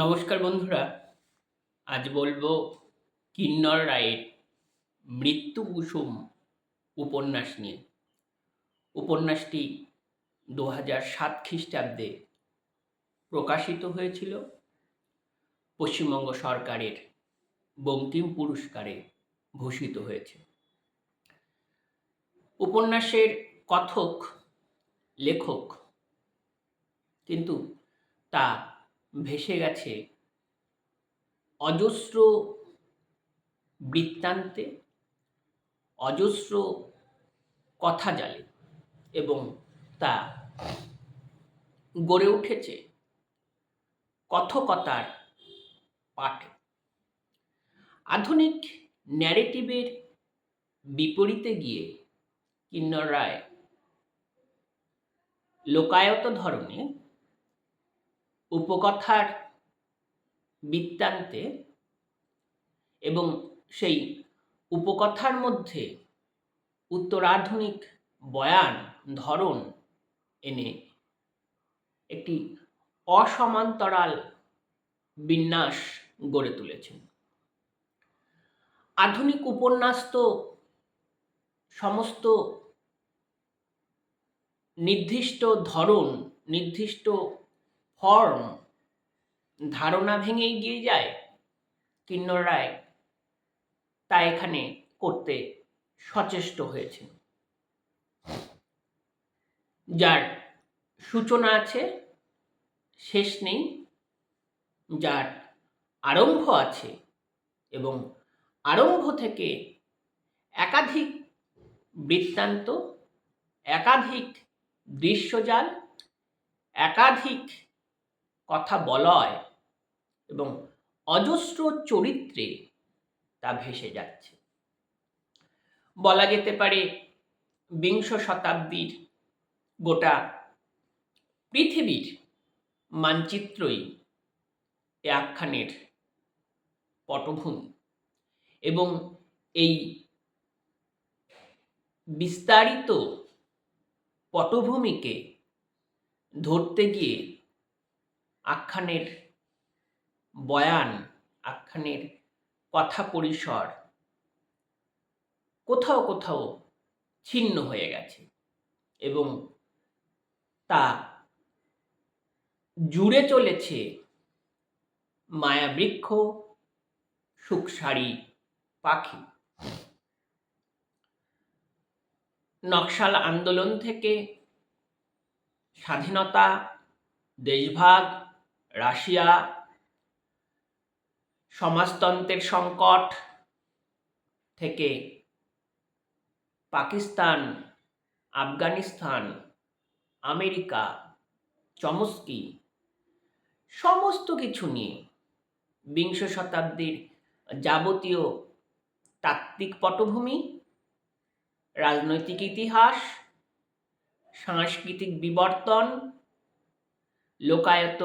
নমস্কার বন্ধুরা, আজ বলব কিন্নর রায়ের মৃত্যু কুসুম উপন্যাস নিয়ে। উপন্যাসটি দু হাজার সাত খ্রিস্টাব্দে প্রকাশিত হয়েছিল পশ্চিমবঙ্গ সরকারের বঙ্কিম পুরস্কারে ভূষিত হয়েছে। উপন্যাসের কথক, লেখক, কিন্তু তা ভেসে গেছে অজস্র বৃত্তান্তে, অজস্র কথা জালে এবং তা গড়ে উঠেছে কথকতার পাঠে। আধুনিক ন্যারেটিভের বিপরীতে গিয়ে কিন্নর রায় লোকায়ত ধরনের উপকথার বৃত্তান্তে এবং সেই উপকথার মধ্যে উত্তরাধুনিক বয়ান, ধরন এনে একটি অসমান্তরাল বিন্যাস গড়ে তুলেছেন। আধুনিক উপন্যাস তো সমস্ত নির্দিষ্ট ধরন, নির্দিষ্ট ফর্ম ধারণা ভেঙে গিয়ে যায় কিন্নর রায়। তা এখানে করতে সচেষ্ট হয়েছে যার সূচনা আছে, শেষ নেই। যার আরম্ভ আছে এবং আরম্ভ থেকে একাধিক বৃত্তান্ত, একাধিক দৃশ্যজাল, একাধিক কথা বলয় এবং অজস্র চরিত্রে তা ভেসে যাচ্ছে। বলা যেতে পারে, বিংশ শতাব্দীর গোটা পৃথিবীর মানচিত্রই এ আখ্যানের পটভূমি এবং এই বিস্তারিত পটভূমিকে ধরতে গিয়ে আখ্যানের বয়ান, আখ্যানের কথা পরিসর কোথাও কোথাও ছিন্ন হয়ে গেছে এবং তা জুড়ে চলেছে মায়াবৃক্ষ সুখসারি পাখি। নকশাল আন্দোলন থেকে স্বাধীনতা, দেশভাগ রাশিয়া, সমাজতন্ত্রের সংকট থেকে পাকিস্তান, আফগানিস্তান, আমেরিকা, চমস্কি, সমস্ত কিছু নিয়ে বিংশ শতাব্দীর যাবতীয় তাত্ত্বিক পটভূমি, রাজনৈতিক ইতিহাস, সাংস্কৃতিক বিবর্তন, লোকায়ত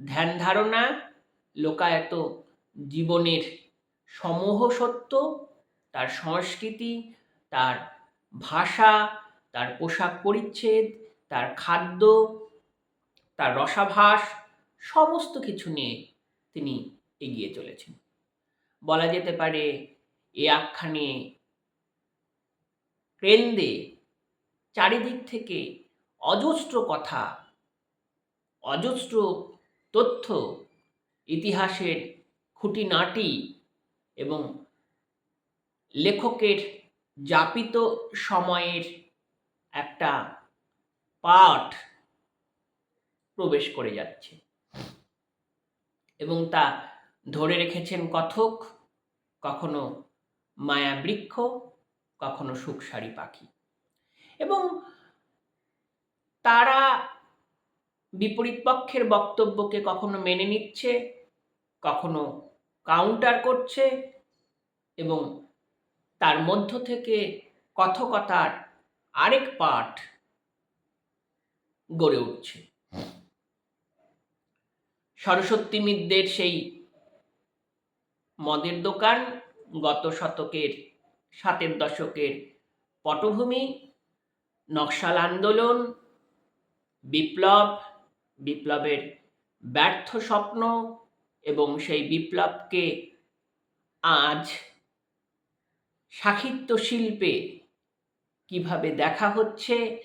ধ্যান ধারণা, লোকায়ত জীবনের সমূহ সত্য, তার সংস্কৃতি, তার ভাষা, তার পোশাক পরিচ্ছেদ, তার খাদ্য, তার রসাভাস, সমস্ত কিছু নিয়ে তিনি এগিয়ে চলেছেন। বলা যেতে পারে, এ আখ্যানে কেন্দ্রে চারিদিক থেকে অজস্র কথা, অজস্র তথ্য, ইতিহাসের খুঁটিনাটি এবং লেখকের যাপিত সময়ের একটা পাঠ প্রবেশ করে যাচ্ছে এবং তা ধরে রেখেছেন কথক, কখনো মায়াবৃক্ষ, কখনো সুখসারি পাখি এবং তারা বিপরীত পক্ষের বক্তব্যকে কখনো মেনে নিচ্ছে, কখনো কাউন্টার করছে এবং তার মধ্য থেকে কথকতার আরেক পাঠ গড়ে উঠছে। সরস্বতী মিদ্দের সেই মদের দোকান গত শতকের সাতের দশকের পটভূমি, নকশাল আন্দোলন, বিপ্লব বিপ্লবের ব্যর্থ স্বপ্ন এবং সেই বিপ্লবকে আজ সাহিত্য শিল্পে কীভাবে দেখা হচ্ছে,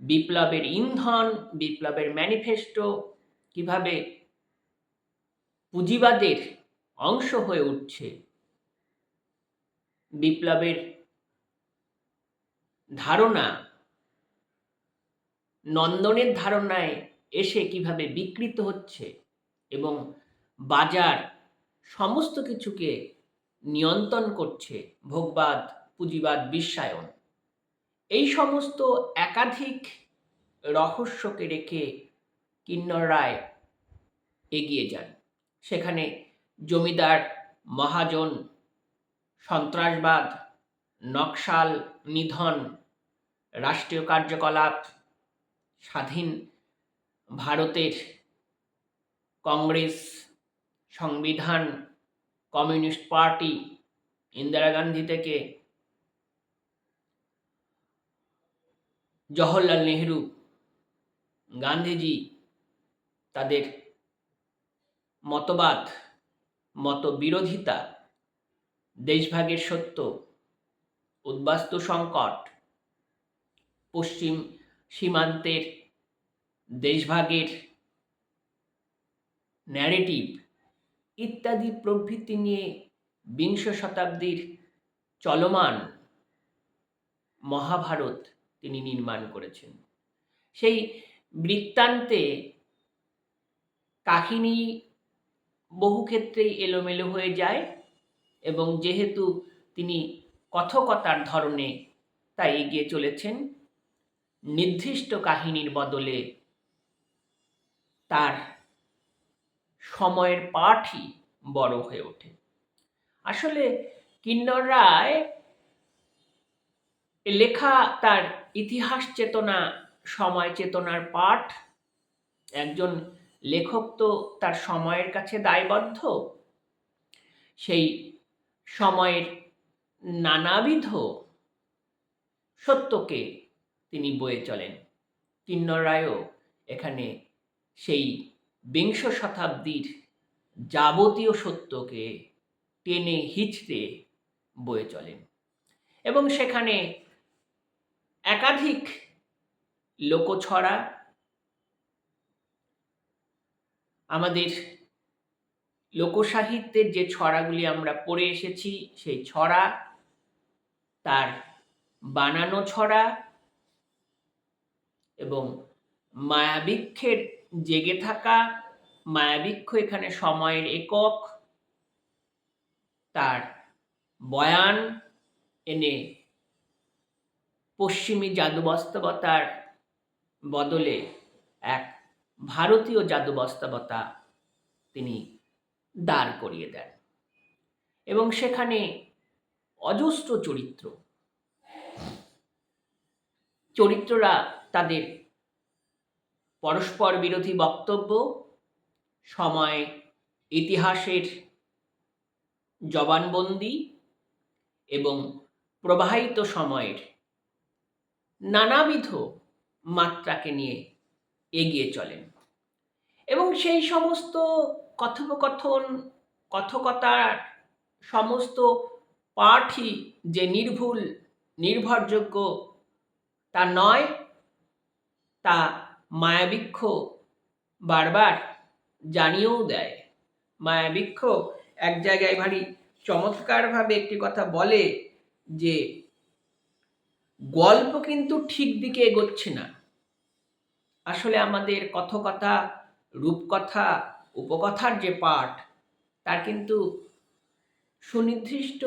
বিপ্লবের ইন্ধন, বিপ্লবের ম্যানিফেস্টো, কীভাবে পুঁজিবাদের অংশ হয়ে উঠছে, বিপ্লবের ধারণা নন্দনের ধারণায় এসে কীভাবে বিকৃত হচ্ছে এবং বাজার সমস্ত কিছুকে নিয়ন্ত্রণ করছে ভোগবাদ, পুঁজিবাদ, বিশ্বায়ন। এই সমস্ত একাধিক রহস্যকে রেখে কিন্নর রায় এগিয়ে যান। সেখানে জমিদার, মহাজন, সন্ত্রাসবাদ, নকশাল, নিধন, রাষ্ট্রীয় কার্যকলাপ স্বাধীন ভারতের কংগ্রেস সংবিধান কমিউনিস্ট পার্টি ইন্দিরা গান্ধী থেকে জওহরলাল নেহরু, গান্ধীজি তাদের মতবাদ মত বিরোধিতা দেশভাগের সত্য, উদ্বাস্তু সংকট, পশ্চিম সীমান্তের দেশভাগের ন্যারেটিভ ইত্যাদি প্রভৃতি নিয়ে বিংশ শতাব্দীর চলমান মহাভারত তিনি নির্মাণ করেছেন। সেই বৃত্তান্তে কাহিনী বহু ক্ষেত্রেই এলোমেলো হয়ে যায় এবং যেহেতু তিনি কথকতার ধরনে তাই এগিয়ে চলেছেন, নির্দিষ্ট কাহিনীর বদলে তার সময়ের পাঠই বড় হয়ে ওঠে। আসলে কিন্নর রায় লেখা তার ইতিহাস চেতনা, সময় চেতনার পাঠ, একজন লেখক তো তার সময়ের কাছে দায়বদ্ধ, সেই সময়ের নানাবিধ সত্যকে তিনি বয়ে চলেন। কিন্নর রায়ও এখানে সেই বিংশ শতাব্দীর যাবতীয় সত্যকে টেনে হিচড়ে বয়ে চলেন। এবং সেখানে একাধিক লোকছড়া আমাদের লোকসাহিত্যের যে ছড়াগুলি আমরা পড়ে এসেছি, সেই ছড়া, তার বানানো ছড়া এবং মায়াবৃক্ষের জেগে থাকা মায়াবৃক্ষ এখানে সময়ের একক। তার বয়ান এনে পশ্চিমী জাদু বাস্তবতার বদলে এক ভারতীয় জাদু বাস্তবতা তিনি দাঁড় করিয়ে দেন। এবং সেখানে অজস্র চরিত্র। চরিত্ররা তাদের পরস্পর বিরোধী বক্তব্য, সময়, ইতিহাসের জবানবন্দি এবং প্রবাহিত সময়ের নানাবিধ মাত্রাকে নিয়ে এগিয়ে চলেন। এবং সেই সমস্ত কথোপকথন, কথকতার সমস্ত পাঠই যে নির্ভুল, নির্ভরযোগ্য তা নয়, তা মায়াবৃক্ষ বারবার জানিয়েও দেয়। মায়াবৃক্ষ এক জায়গায় ভারী চমৎকারভাবে একটি কথা বলে যে, গল্প কিন্তু ঠিক দিকে এগোচ্ছে না। আসলে আমাদের কথকথা, রূপকথা, উপকথার যে পাঠ, তার কিন্তু সুনির্দিষ্ট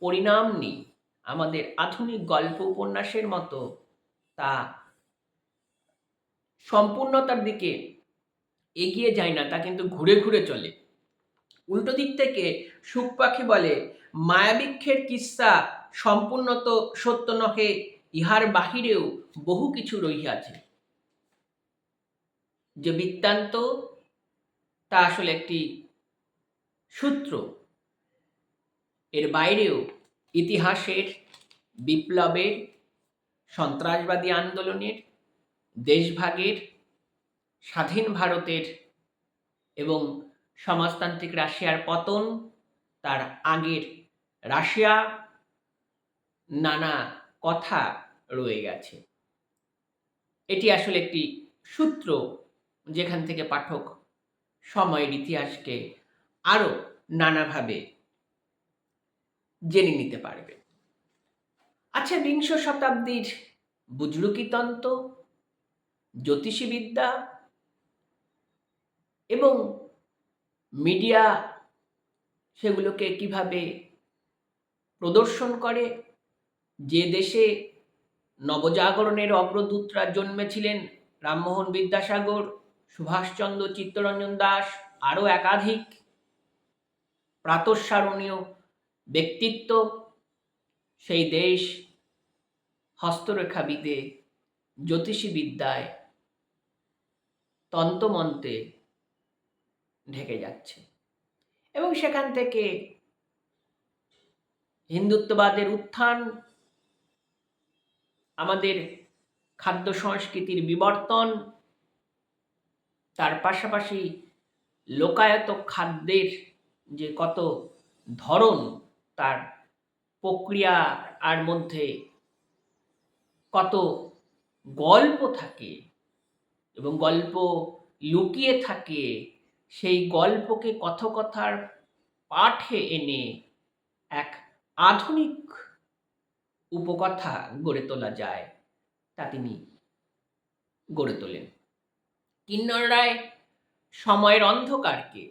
পরিণাম নেই। আমাদের আধুনিক গল্প উপন্যাসের মতো তা সম্পূর্ণতার দিকে এগিয়ে যায় না, তা কিন্তু ঘুরে ঘুরে চলে। উল্টো দিক থেকে সুখ পাখি বলে মায়াবৃক্ষের কিস্সা সম্পূর্ণত সত্য নহে, ইহার বাহিরেও বহু কিছু রহিয়াছে। যে বৃত্তান্ত, তা আসলে একটি সূত্র। এর বাইরেও ইতিহাসের, বিপ্লবের, সন্ত্রাসবাদী আন্দোলনের দেশভাগের, স্বাধীন ভারতের এবং সমাজতান্ত্রিক রাশিয়ার পতন, তার আগের রাশিয়া নানা কথা রয়ে গেছে। এটি আসলে একটি সূত্র যেখান থেকে পাঠক সময়ের ইতিহাসকে আরও নানাভাবে জেনে নিতে পারবে। আচ্ছা বিংশ শতাব্দীর বুজরুকিতন্ত্র জ্যোতিষীবিদ্যা এবং মিডিয়া সেগুলোকে কীভাবে প্রদর্শন করে? যে দেশে নবজাগরণের অগ্রদূতরা জন্মেছিলেন রামমোহন বিদ্যাসাগর, সুভাষচন্দ্র চিত্তরঞ্জন দাস, আরও একাধিক প্রাতঃস্মরণীয় ব্যক্তিত্ব। সেই দেশ হস্তরেখাবিদে জ্যোতিষীবিদ্যায় তন্ত্রমন্ত্রে ঢেকে যাচ্ছে। এবং সেখান থেকে হিন্দুত্ববাদের উত্থান, আমাদের খাদ্য সংস্কৃতির বিবর্তন, তার পাশাপাশি লোকায়ত খাদ্যের যে কত ধরন, তার প্রক্রিয়া আর মধ্যে কত গল্প থাকে এবং গল্প লুকিয়ে থাকে, সেই গল্পকে কথকথার পাঠে এনে এক আধুনিক উপকথা গড়ে তোলা যায়, তা তিনি গড়ে তোলেন। কিন্নর রায় সময়ের অন্ধকারকে,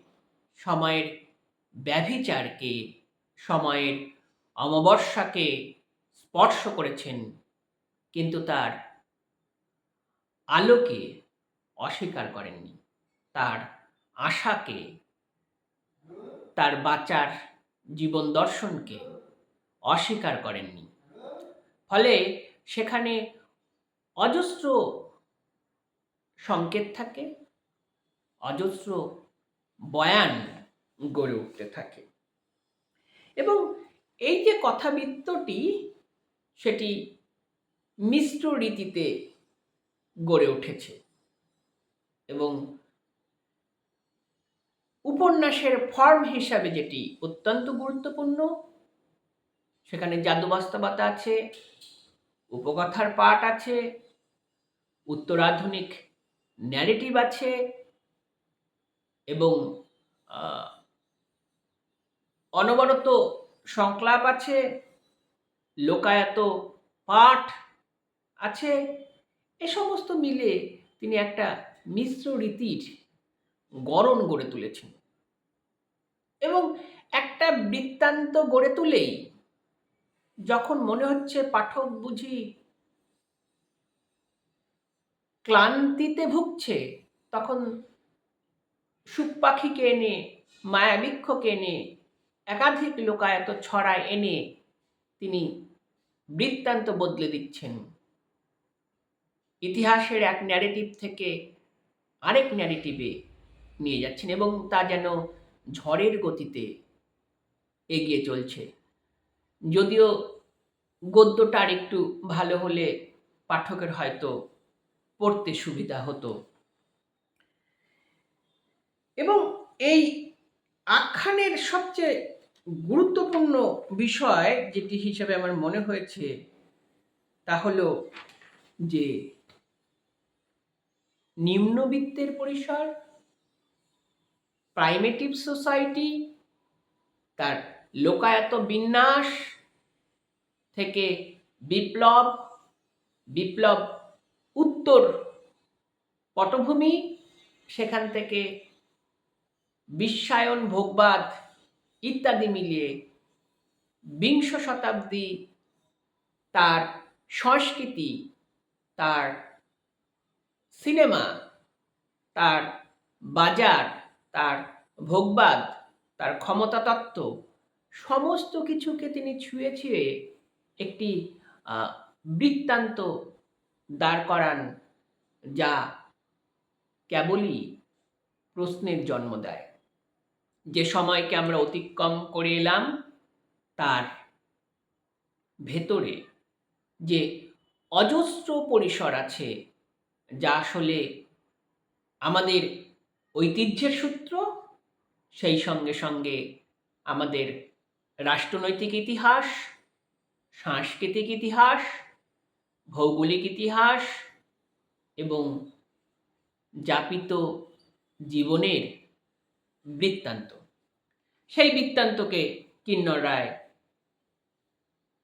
সময়ের ব্যভিচারকে, সময়ের অমাবস্যাকে স্পর্শ করেছেন, কিন্তু তার আলোকে অস্বীকার করেননি। তার আশাকে, তার বাঁচার জীবন দর্শনকে অস্বীকার করেননি। ফলে সেখানে অজস্র সংকেত থাকে, অজস্র বয়ান গড়ে উঠতে থাকে। এবং এই যে কথাবৃত্তটি, সেটি মিশ্র রীতিতে গড়ে উঠেছে। এবং উপন্যাসের ফর্ম হিসাবে যেটি অত্যন্ত গুরুত্বপূর্ণ, সেখানে জাদু বাস্তবতা আছে, উপকথার পাঠ আছে, উত্তরাধুনিক ন্যারেটিভ আছে এবং অনবরত সংলাপ আছে, লোকায়ত পাঠ আছে, এ সমস্ত মিলে তিনি একটা মিশ্র রীতির গড়ন গড়ে তুলেছেন। এবং একটা বৃত্তান্ত গড়ে তুলেই যখন মনে হচ্ছে পাঠক বুঝি ক্লান্তিতে ভুগছে, তখন সুখ পাখিকে এনে মায়াবৃক্ষকে এনে, একাধিক লোকায়ত ছড়ায় এনে তিনি বৃত্তান্ত বদলে দিচ্ছেন। ইতিহাসের এক ন্যারেটিভ থেকে আরেক ন্যারেটিভে নিয়ে যাচ্ছেন এবং তা যেন ঝড়ের গতিতে এগিয়ে চলছে। যদিও গদ্যটা আর একটু ভালো হলে পাঠকের হয়তো পড়তে সুবিধা হতো। এবং এই আখ্যানের সবচেয়ে গুরুত্বপূর্ণ বিষয় যেটি হিসাবে আমার মনে হয়েছে, তা হলো যে নিম্নবিত্তের পরিসর প্রাইমেটিভ সোসাইটি তার লোকায়ত বিন্যাস থেকে বিপ্লব বিপ্লব উত্তর পটভূমি, সেখান থেকে বিশ্বায়ন, ভোগবাদ ইত্যাদি মিলিয়ে বিংশ শতাব্দী তার সংস্কৃতি, তার সিনেমা, তার বাজার, তার ভোগবাদ, তার ক্ষমতাতত্ত্ব, সমস্ত কিছুকে তিনি ছুঁয়ে ছুঁয়ে একটি বৃত্তান্ত দাঁড় করান যা কেবলই প্রশ্নের জন্ম দেয়। যে সময়কে আমরা অতিক্রম করে এলাম, তার ভেতরে যে অজস্র পরিসর আছে যা আসলে আমাদের ঐতিহ্যের সূত্র, সেই সঙ্গে সঙ্গে আমাদের রাষ্ট্রনৈতিক ইতিহাস, সাংস্কৃতিক ইতিহাস, ভৌগোলিক ইতিহাস এবং যাপিত জীবনের বৃত্তান্ত। সেই বৃত্তান্তকে কিন্নর রায়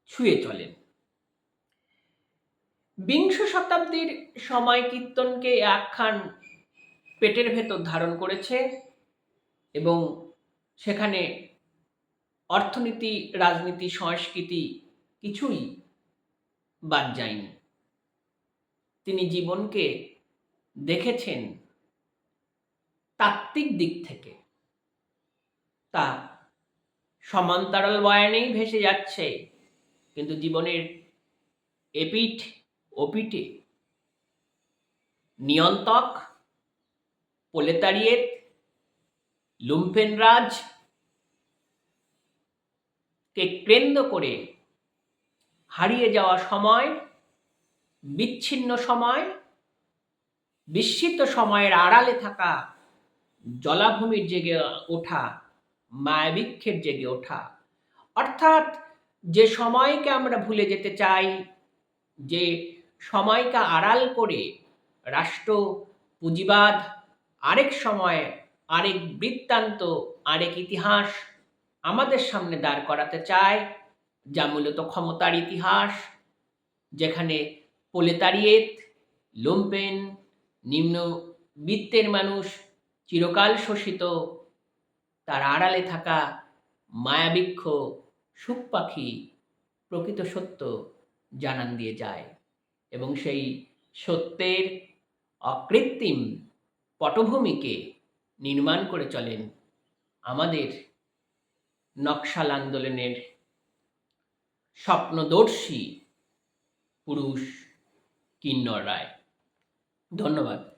ছুঁয়ে চলেন। বিংশ শতাব্দীর সময় কীর্তনকে আখ্যান পেটের ভেতর ধারণ করেছে এবং সেখানে অর্থনীতি, রাজনীতি, সংস্কৃতি কিছুই বাদ যায়নি। তিনি জীবনকে দেখেছেন তাত্ত্বিক দিক থেকে। তা সমান্তরাল বয়ানেই ভেসে যাচ্ছে, কিন্তু জীবনের এপিঠ ওপিঠে নিয়ন্তক প্রলেতারিয়েত লুম্পেনরাজ কে কেন্দ্র করে হারিয়ে যাওয়া সময়, বিচ্ছিন্ন সময়, বিস্মিত সময়ের আড়ালে থাকা, জলাভূমির জেগে ওঠা, মায়াবৃক্ষের জেগে ওঠা। অর্থাৎ যে সময়কে আমরা ভুলে যেতে চাই, যে সময়কে আড়াল করে রাষ্ট্র পুঁজিবাদ, আরেক সময় আরেক বৃত্তান্ত, আরেক ইতিহাস আমাদের সামনে দাঁড় করাতে চায়, যা মূলত ক্ষমতার ইতিহাস, যেখানে প্রলেতারিয়েত, লুম্পেন, নিম্ন বৃত্তের মানুষ, চিরকাল শোষিত, তার আড়ালে থাকা মায়াবৃক্ষ, সুখ পাখি প্রকৃত সত্য জানান দিয়ে যায়। এবং সেই সত্যের অকৃত্রিম পটভূমিকে নির্মাণ করে চলেন আমাদের নকশাল আন্দোলনের স্বপ্নদর্শী পুরুষ কিন্নর রায়। ধন্যবাদ।